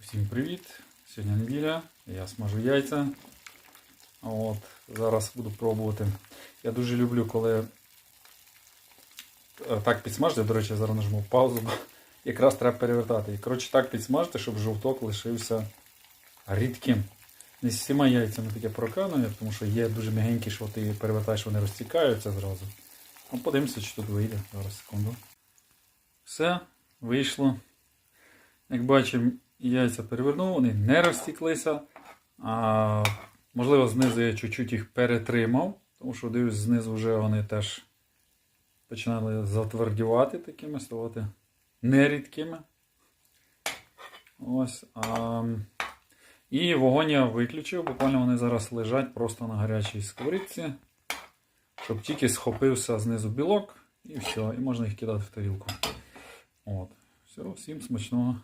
Всім привіт! Сьогодні неділя, я смажу яйця. От, зараз буду пробувати. Я дуже люблю, коли е, так підсмажити. До речі, зараз нажму паузу, бо якраз треба перевертати. І коротше так підсмажити, щоб жовток лишився рідким. Не з всіма яйцями таке проканує, тому що є дуже м'ягенькі, що ти перевертаєш, вони розтікаються зразу. Ну, подивимося, чи тут вийде. Зараз секунду. Все, вийшло. Як бачимо, яйця перевернув, вони не розтіклися. А, можливо, знизу я чуть-чуть їх перетримав, тому що дивлюсь, знизу вже вони теж починали затвердівати такими, ставати нерідкими. Ось. А, і вогонь я виключив, буквально вони зараз лежать просто на гарячій сковорідці, щоб тільки схопився знизу білок і все, і можна їх кидати в тарілку. От. Все, всім смачного.